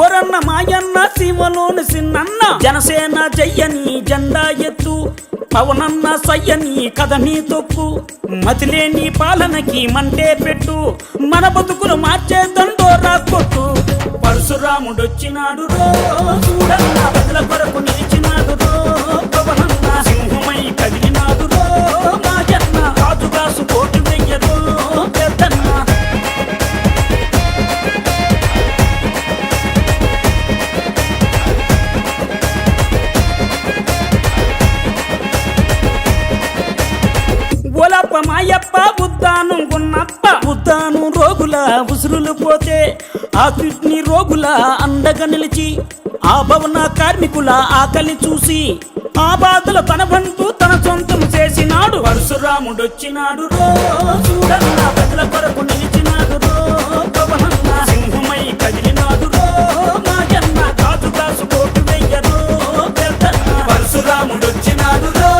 గోరన్న మాయన్న సీమలోని సిన్నన్న జనసేన జయ్యని జెండా ఎత్తు పవనన్న సయ్యని కథని తొక్కు. మతిలేని పాలనకి మంటే పెట్టు మన బతుకులు మార్చే దండోరా కొట్టు. పరశురాముడొచ్చినాడు రో చూడన్న బదుల కొరకు నిలిచినాడు రో. మాయప్ప ఉద్దాను గున్నప్ప. ఉద్దాను రోగుల ఉసురులు పోతే ఆ కిడ్నీ రోగుల అండగా నిలిచి ఆ భవన కార్మికుల ఆకలి చూసి ఆ బాధల తన బంటు తన సొంతం చేసినాడు. పరశురాముడొచ్చినాడు రో చూడన్న ప్రజల కొరకు నిలిచినాడు రో పవనన్న సింహమై కదిలినాడు రో మాయన్న కాసు కోటు పెద్దన్న రో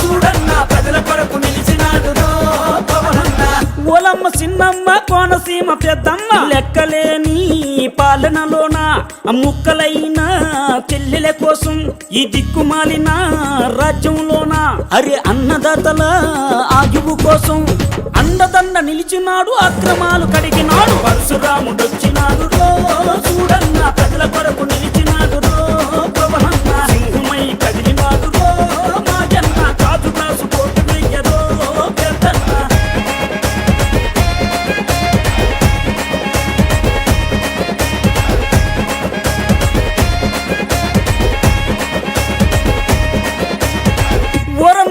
చూడన్న ప్రజల కొరకు నిలిచినాడు పెద్దమ్మ చిన్నమ్మ కోనసీమ పెద్దమ్మ. లెక్కలేని పాలనలోన ముక్కలైన చెల్లెల కోసం ఈ దిక్కుమాలిన రాజ్యంలోన అరే అన్నదాతల ఆయువు కోసం అండదండ నిలిచినాడు అక్రమాలు కడిగినాడు. పరశురాముడు వచ్చినాడు